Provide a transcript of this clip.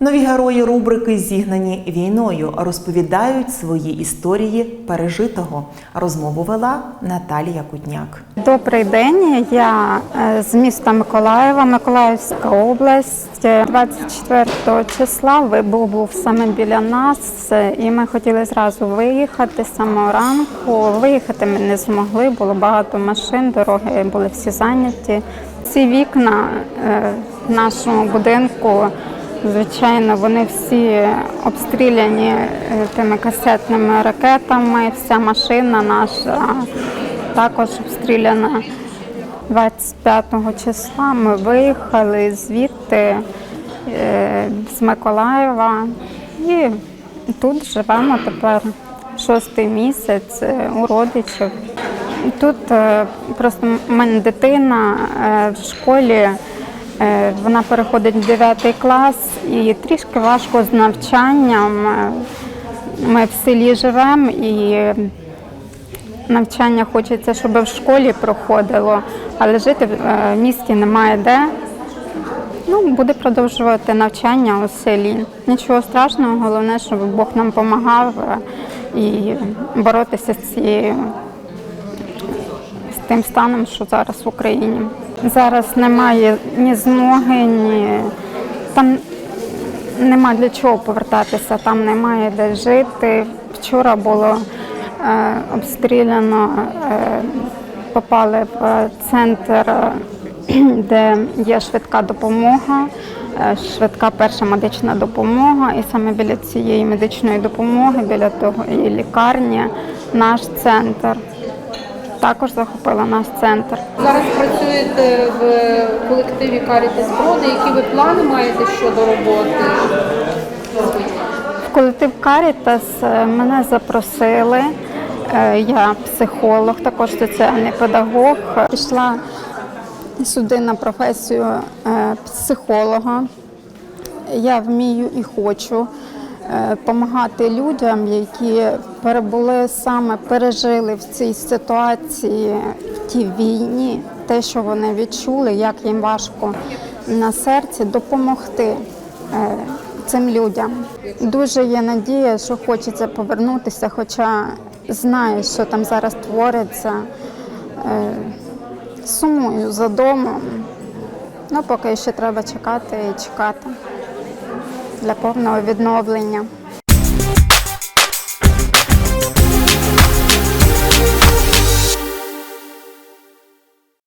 Нові герої рубрики Зігнані війною розповідають свої історії пережитого. Розмову вела Наталія Кутняк. Добрий день. Я е, з міста Миколаєва, Миколаївська область. 24 числа вибух був саме біля нас, е, і ми хотіли зразу виїхати з самого ранку. Виїхати ми не змогли, було багато машин, дороги були всі зайняті. Ці вікна е, нашого будинку. Звичайно, вони всі обстріляні е, тими касетними ракетами. Вся машина наша також обстріляна 25 числа. Ми виїхали звідти е, з Миколаєва і тут живемо тепер шостий місяць е, у родичів. Тут просто в мене дитина в школі. Е, Вона переходить в 9 клас і трішки важко з навчанням. Е, Ми в селі живемо і навчання хочеться, щоб в школі проходило, але жити в е, місті немає де. Ну, буде продовжувати навчання у селі. Нічого страшного, головне, щоб Бог нам допомагав і боротися з цією з тим станом, що зараз в Україні. Зараз немає ні змоги, ні там нема для чого повертатися, там немає де жити. Вчора було е, обстріляно, е, попали в центр, е, де є швидка допомога, е, швидка перша медична допомога. І саме біля цієї медичної допомоги, біля того і лікарні, наш центр. Також захопила наш центр. Зараз працюєте в колективі Карітас Броди. Які ви плани маєте щодо роботи? В колектив Карітас е, мене запросили. Е, Я психолог, також соціальний педагог. Пішла сюди на професію е, психолога. Я вмію і хочу допомагати людям, які перебули саме, пережили в цій ситуації, в тій війні, те, що вони відчули, як їм важко на серці, допомогти е, цим людям. Дуже є надія, що хочеться повернутися, хоча знаю, що там зараз твориться. Е, Сумую за домом. Ну, поки ще треба чекати і чекати для повного відновлення.